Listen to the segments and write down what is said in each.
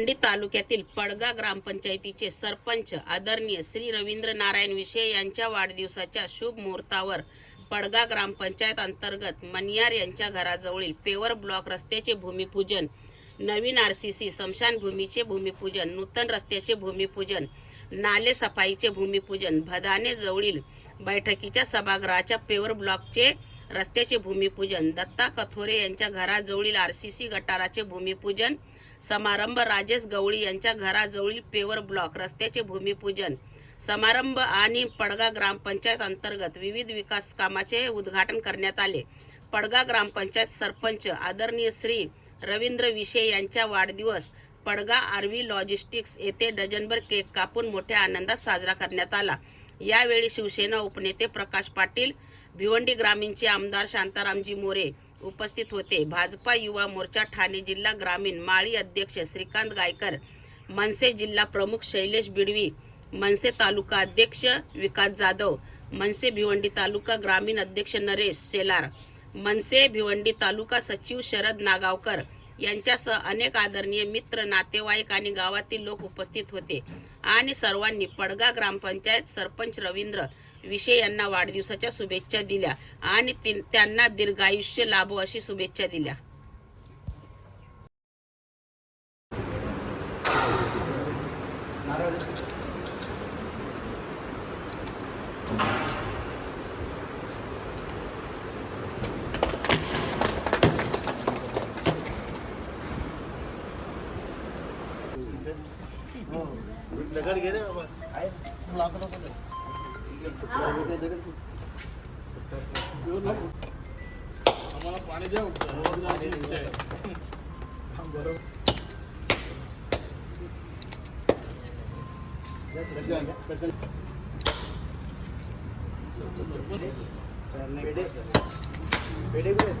भिवंडी तालुक्यातील पडगा ग्रामपंचायतीचे सरपंच आदरणीय श्री रवींद्र नारायण विषय यांच्या वाढदिवसाच्या शुभ मुहूर्तावर पडगा ग्रामपंचायत अंतर्गत मनियार यांच्या घराजवळील पेवर ब्लॉक रस्त्याचे भूमिपूजन नवीन आर सी सी स्मशानभूमीचे भूमिपूजन नूतन रस्त्याचे भूमिपूजन नाले सफाईचे भूमिपूजन भदाने जवळील बैठकीच्या सभागृहाच्या पेवर ब्लॉकचे रस्त्याचे भूमिपूजन दत्ता कथोरे यांच्या घराजवळील आर सी सी गटाराचे भूमिपूजन समारंभ राजेश गवळी यांच्या घराजवळील पेवर ब्लॉक रस्त्याचे भूमिपूजन समारंभ आणि पडगा ग्रामपंचायत अंतर्गत विविध विकास कामाचे उद्घाटन करण्यात आले. पडगा ग्रामपंचायत सरपंच आदरणीय श्री रवींद्र विशे यांच्या वाढदिवस पडगा आरवी लॉजिस्टिक्स येथे डझनभर केक कापून मोठ्या आनंदात साजरा करण्यात आला. यावेळी शिवसेना उपनेते प्रकाश पाटील भिवंडी ग्रामीणचे आमदार शांतारामजी मोरे उपस्थित होते. भाजपा युवा मोर्चा ठाणे जिल्हा ग्रामीण. माळी अध्यक्ष श्रीकांत गायकर. मनसे जिल्हा प्रमुख शैलेश बिडवी. मनसे तालुका अध्यक्ष विकास जाधव. मनसे भिवंडी तालुका ग्रामीण अध्यक्ष नरेश सेलार मनसे भिवंडी तालुका सचिव शरद नागावकर. यांच्यासह अनेक आदरणीय मित्र नातेवाईक आणि गावातील लोक उपस्थित होते. आणि सर्वांनी पडगा ग्रामपंचायत सरपंच रवींद्र विषय यांना वाढदिवसाच्या शुभेच्छा दिल्या आणि त्यांना दीर्घायुष्य लाभो अशी शुभेच्छा दिल्या. घे रे बाबा आम्हाला पाणी द्या पेढे पेढे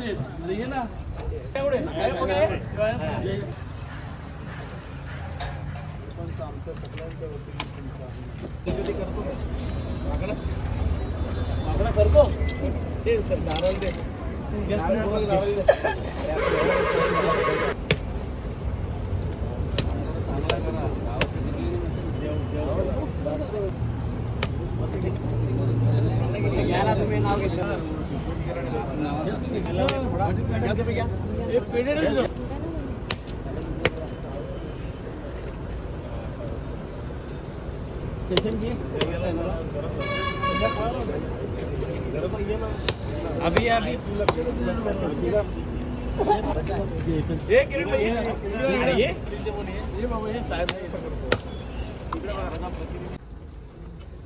कुठे म्हणजे ना. एवढे करतो मागणं? करतो दे, तर नारळ दे. देव- तुम्ही नाव घेतलं घ्या तुम्ही घ्या हे पेढे नाही दिलं. अभी अभी ये किरण भाई, ये. ये ये बाबा हे साहेब असं करतो.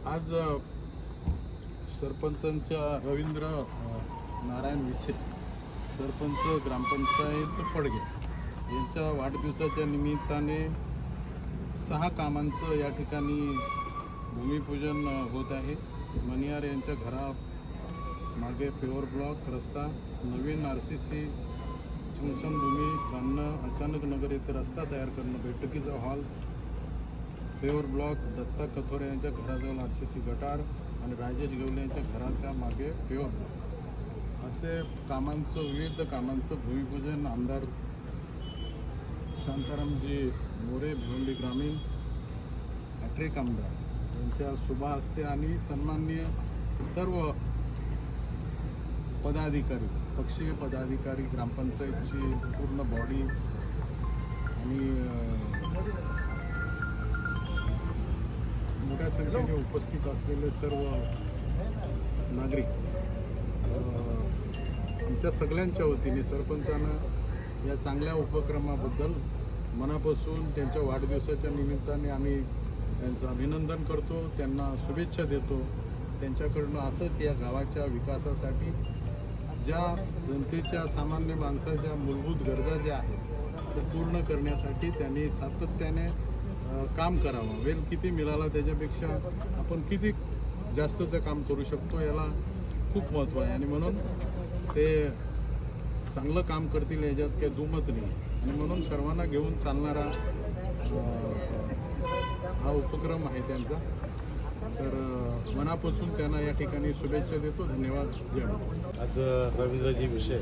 आज अ, सरपंचांच्या रवींद्र नारायण विसे सरपंच ग्रामपंचायत पडगे यांच्या वाढदिवसाच्या निमित्ताने सहा कामांचं या ठिकाणी भूमिपूजन होत आहे. मनियार यांच्या घरा मागे पेवर ब्लॉक रस्ता नवीन आर सी सी स्मशानभूमी बांधणं अचानक नगर येथे रस्ता तयार करणं बैठकीचा hall paver block Datta Kathore यांच्या घराजवळ आर सी सी गटार आणि राजेश गवले यांच्या घराच्या मागे पेवर असे कामांचं विविध कामांचं भूमिपूजन आमदार शांतारामजी मोरे भिवंडी ग्रामीण हॅट्रिक आमदार यांच्या शुभा असते आणि सन्माननीय सर्व पदाधिकारी पक्षीय पदाधिकारी ग्रामपंचायतची पूर्ण बॉडी आणि मोठ्या संख्येने उपस्थित असलेले सर्व नागरिक आमच्या सगळ्यांच्या वतीने सरपंचानं या चांगल्या उपक्रमाबद्दल मनापासून त्यांच्या वाढदिवसाच्या निमित्ताने आम्ही त्यांचं अभिनंदन करतो त्यांना शुभेच्छा देतो. त्यांच्याकडनं असंच या गावाच्या विकासासाठी ज्या जनतेच्या सामान्य माणसाच्या मूलभूत गरजा ज्या आहेत त्या पूर्ण करण्यासाठी त्यांनी सातत्याने काम करावं. वेल किती मिळाला त्याच्यापेक्षा आपण किती जास्तचं काम करू शकतो याला खूप महत्त्व आहे. आणि म्हणून ते चांगलं काम करतील याच्यात काही दुमत नाही. आणि म्हणून सर्वांना घेऊन चालणारा हा उपक्रम आहे त्यांचा. तर मनापासून त्यांना या ठिकाणी शुभेच्छा देतो. धन्यवाद. जय आज रवींद्रजी विषय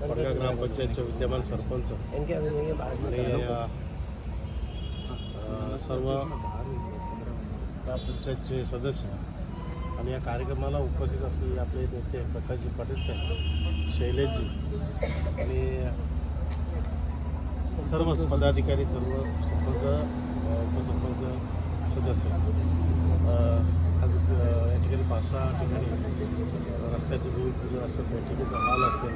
पडगा ग्रामपंचायतचे विद्यमान सरपंच. आणि सर्व ग्रामपंचायतचे सदस्य आणि या कार्यक्रमाला उपस्थित असलेले आपले नेते प्रकाशजी पाटील साहेब शैलेशजी आणि सर्व पदाधिकारी सर्व सरपंच उपसरपंच सदस्य. आज या ठिकाणी पाच सहा ठिकाणी रस्त्याचे भूमिपूजन असेल बैठकीचा हॉल असेल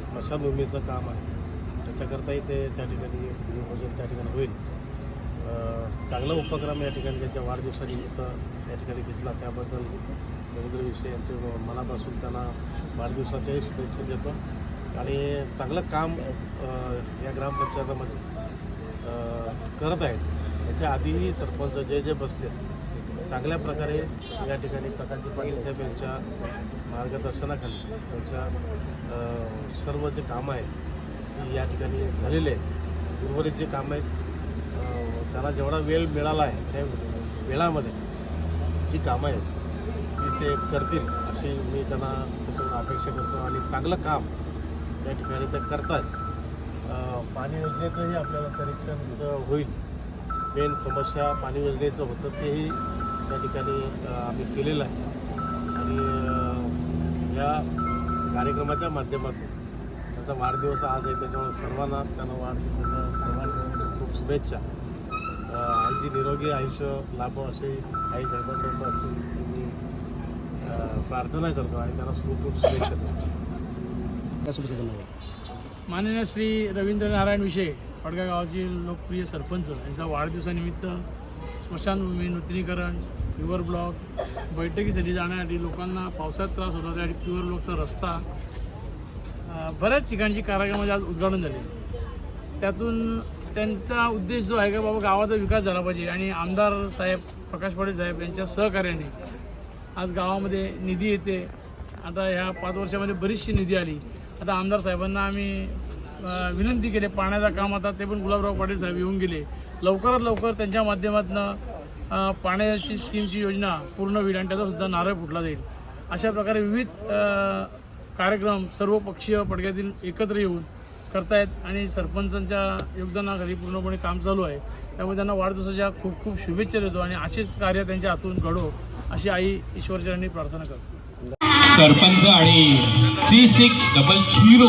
स्मशानभूमीचं काम आहे. त्याच्याकरताही ते त्या ठिकाणी भूमिपूजन त्या ठिकाणी होईल. चांगला उपक्रम या ठिकाणी त्यांच्या वाढदिवसानिमित्त या ठिकाणी घेतला. त्याबद्दल रवींद्र विषय यांचे मनापासून त्यांना वाढदिवसाच्याही शुभेच्छा देतो. आणि चांगलं काम या ग्रामपंचायतामध्ये करत आहेत. याच्या आधीही सरपंच जे जे बसले चांगल्या प्रकारे या ठिकाणी प्रकाशजी पाटील साहेब यांच्या मार्गदर्शनाखाली त्यांच्या सर्व जे कामं आहेत ती या ठिकाणी झालेले आहेत. उर्वरित जे कामं आहेत त्यांना जेवढा वेळ मिळाला आहे त्या वेळामध्ये जी कामं आहेत ती ते करतील अशी मी त्यांना त्याच्यावर अपेक्षा करतो आणि चांगलं काम या ठिकाणी ते करतात पाणी योजनेचंही आपल्याला परीक्षण होईल. मेन समस्या पाणी योजनेचं होतं तेही त्या ठिकाणी आम्ही केलेलं आहे. आणि या कार्यक्रमाच्या माध्यमातून त्यांचा वाढदिवस आज आहे त्याच्यामुळे सर्वांना त्यांना वाढदिवसाच्या शुभेच्छा. अगदी निरोगी आयुष्य लाभो असे आई जगदंब असतील मी प्रार्थना करतो आणि त्यांना खूप खूप शुभेच्छा देतो. माननीय श्री रवींद्र नारायण विषय पडगा गावाचे लोकप्रिय सरपंच यांचा वाढदिवसानिमित्त स्मशानभूमी नूतनीकरण प्युअर ब्लॉक बैठकीसाठी जाण्यासाठी लोकांना पावसाळ्यात त्रास होता त्यासाठी प्युअर ब्लॉकचा रस्ता बऱ्याच ठिकाणची कार्यक्रमाचे आज उद्घाटन झाले. त्यातून त्यांचा उद्देश जो आहे का बाबा गावाचा विकास झाला पाहिजे. आणि आमदार साहेब प्रकाश पाटील साहेब यांच्या सहकार्याने आज गावामध्ये निधी येते. आता ह्या पाच वर्षामध्ये बरीचशी निधी आली. आता आमदार साहेबांना आम्ही विनंती केली. पाण्याचं काम आता ते पण गुलाबराव पाटील साहेब येऊन गेले. लवकरात लवकर त्यांच्या माध्यमातून पाण्याची स्कीमची योजना पूर्ण होईल आणि त्याचासुद्धा नारळ फुटला जाईल. अशा प्रकारे विविध कार्यक्रम सर्व पक्षीय पडग्यातील एकत्र येऊन करतायत आणि सरपंचांच्या योगदानाखाली पूर्णपणे काम चालू आहे. त्यामुळे त्यांना वाढदिवसाच्या खूप खूप शुभेच्छा देतो आणि असेच कार्य त्यांच्या हातून घडो अशी आई ईश्वरचरणी प्रार्थना करतो. सरपंच आणि थ्री सिक्स डबल झिरो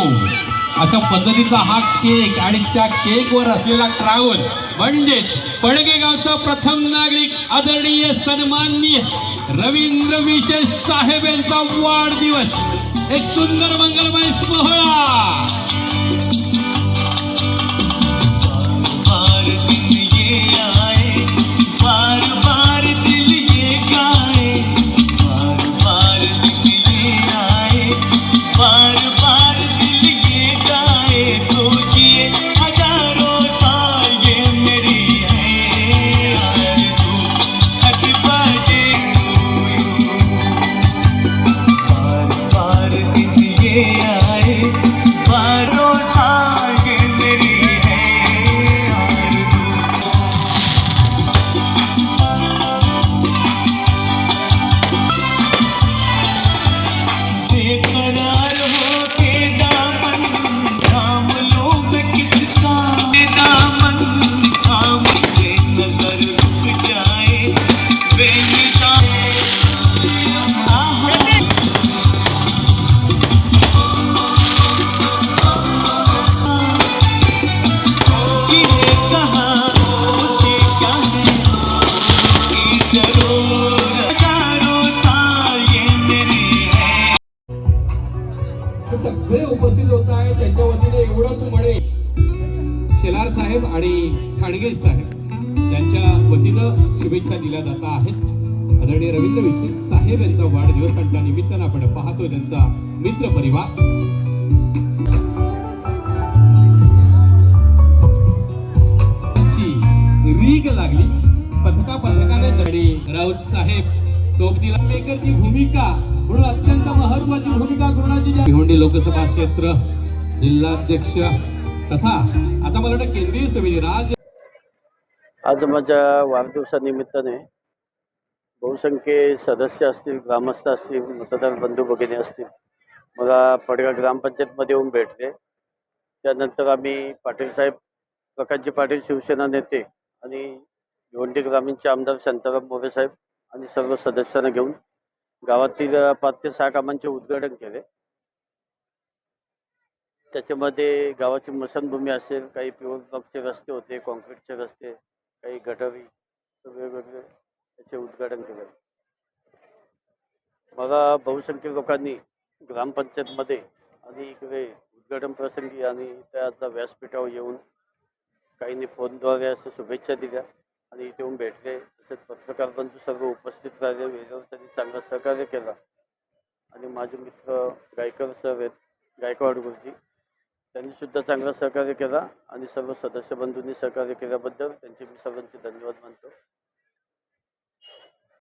अशा पद्धतीचा हा केक आणि त्या केकवर असलेला ट्रॅव्हल म्हणजेच पडगेगावचा प्रथम नागरिक आदरणीय सन्माननीय रवींद्र विशेष साहेब यांचा वाढदिवस. एक सुंदर मंगलमय सोहळा. ठाणगे साहेब यांच्या वतीनं शुभेच्छा दिल्या जात आहेत. आदरणीय रवींद्र विशेष साहेब यांचा वाढदिवस आणि त्या निमित्तानं आपण पाहतोय त्यांचा मित्र परिवार. रीग लागली. पथका पथकाने दडी राऊत साहेब सोबतीला मेकरची भूमिका. म्हणून अत्यंत महत्वाची भूमिका कोणाची? भिवंडी लोकसभा क्षेत्र जिल्हाध्यक्ष तथा आता मला वाटतं केंद्रीय समिती राज्य आज माझ्या वाढदिवसानिमित्ताने बहुसंख्य सदस्य असतील ग्रामस्थ असतील मतदार बंधू भगिनी असतील मला पडगा ग्रामपंचायतमध्ये येऊन भेटले. त्यानंतर आम्ही पाटील साहेब प्रकाशजी पाटील शिवसेना नेते आणि भिवंडी ग्रामीणचे आमदार शांताराम मोरे साहेब आणि सर्व सदस्यांना घेऊन गावातील पाच ते सहा कामांचे उद्घाटन केले. त्याच्यामध्ये गावाची मशानभूमी असेल काही प्युअर ब्लॉकचे रस्ते होते कॉन्क्रीटचे रस्ते काही गटारी वेगवेगळे त्याचे उद्घाटन केले. मला बहुसंख्य लोकांनी ग्रामपंचायतमध्ये आणि इकडे उद्घाटन प्रसंगी आणि त्या व्यासपीठावर येऊन काहींनी फोनद्वारे असं शुभेच्छा दिल्या आणि इथे येऊन भेटले. तसेच पत्रकार बंधू सर्व उपस्थित राहिले. वेळेवर त्यांनी चांगलं सहकार्य केलं. आणि माझे मित्र गायकर सर आहेत गायकवाड गुरुजी त्यांनी सुद्धा चांगलं सहकार्य केला आणि सर्व सदस्य बंधूंनी सहकार्य केल्याबद्दल त्यांचे मी सर्वांचे धन्यवाद मानतो.